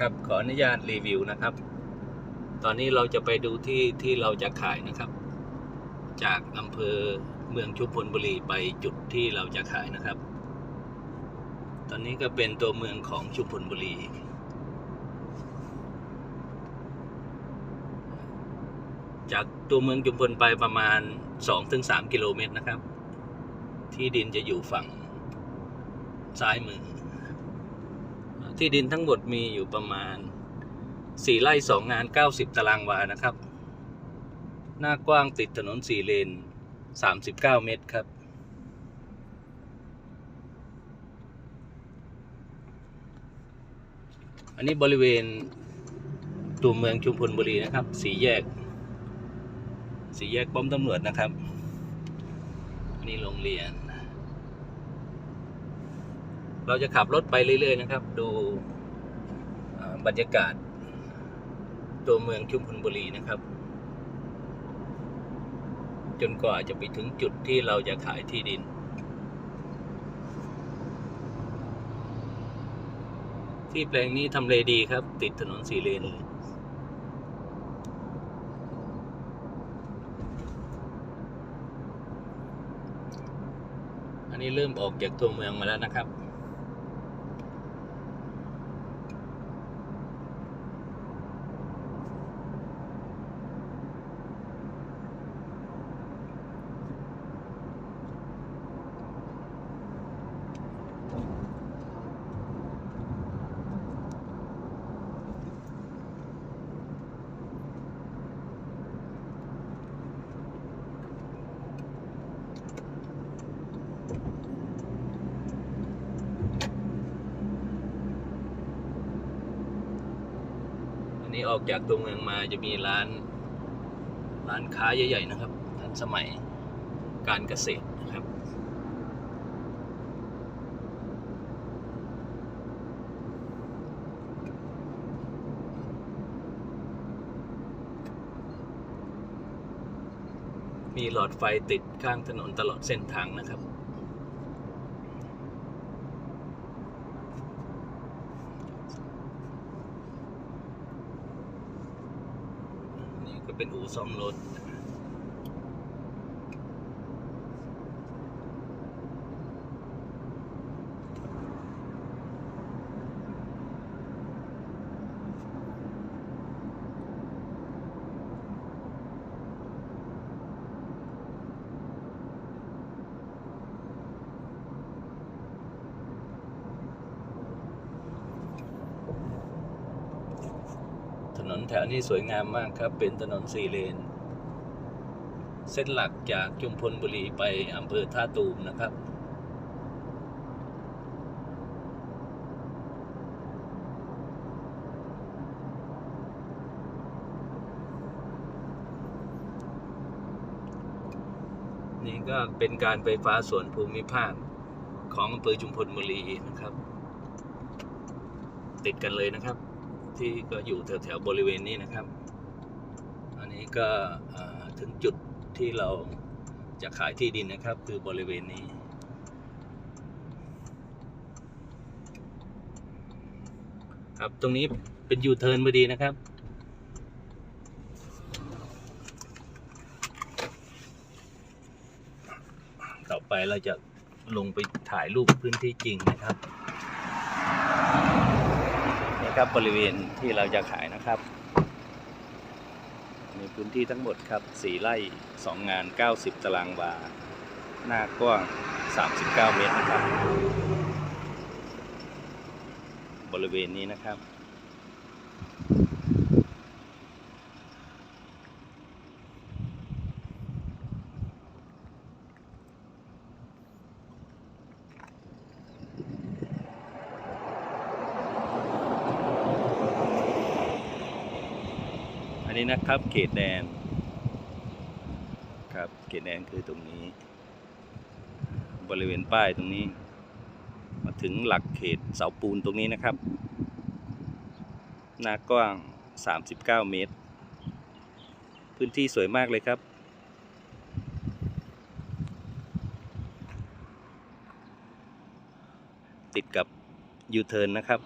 ครับขออนุญาตรีวิวนะครับ ตอนนี้เราจะไปดูที่ที่เราจะขายนะครับ จากอำเภอเมืองชุมพลบุรีไปจุดที่เราจะขายนะครับ ตอนนี้ก็เป็นตัวเมืองของชุมพลบุรีจากตัวเมืองชุมพลไปประมาณ 2-3 กิโลเมตรนะครับ ที่ดินจะอยู่ฝั่งซ้ายมือ ที่ดินทั้งหมดมีอยู่ประมาณ 4 ไร่ 2 งาน 90 ตารางวานะครับ หน้ากว้างติดถนน 4 เลน 39 เมตรครับ อันนี้บริเวณตัวเมืองชุมพลบุรีนะครับ สีแยก สีแยกป้อมตำรวจนะครับ อันนี้โรงเรียน เราจะขับรถไปเรื่อย ๆ นะครับ ดูบรรยากาศ ตัวเมืองชุมพลบุรีนะครับ จนกว่าจะไปถึงจุดที่เราจะขายที่ดินที่แปลงนี้ทำเลดีครับ ติดถนนสีเลนเลยอันนี้เริ่มออกจากตัวเมืองมาแล้วนะครับ อออกจากตัวเมืองมาจะมีร้าน ร้านค้าใหญ่ ๆ นะครับ ทันสมัยการเกษตรนะครับ มีหลอดไฟติดข้างถนนตลอดเส้นทางนะครับ นี่ ก็เป็นอู่ซ่อมรถ นนแถวนี้สวยงามมากครับ เป็นถนนสี่เลน เส้นหลักจากจุมพลบุรีไปอำเภอท่าตูมนะครับ นี่ก็เป็นการไฟฟ้าส่วนภูมิภาคของอำเภอจุมพลบุรีนะครับ ติดกันเลยนะครับ ที่ก็อยู่แถวแถวๆบริเวณนี้นะครับ อันนี้ก็ถึงจุดที่เราจะขายที่ดินนะครับ คือบริเวณนี้ ครับตรงนี้เป็นยูเทิร์นพอดีนะครับต่อไปเราจะลงไปถ่ายรูปพื้นที่จริงนะครับ ครับ บริเวณที่เราจะขายนะครับมีพื้นที่ทั้งหมดครับ 4 ไร่ 2 งาน 90 ตารางวา หน้ากว้าง 39 เมตรนะครับ บริเวณนี้นะครับ นี้นะครับ เขตแดน ครับเขตแดนคือตรงนี้ บริเวณป้ายตรงนี้ มาถึงหลักเขตเสาปูนตรงนี้นะครับ หน้ากว้าง 39 เมตร พื้นที่สวยมากเลยครับติดกับยูเทิร์นนะครับ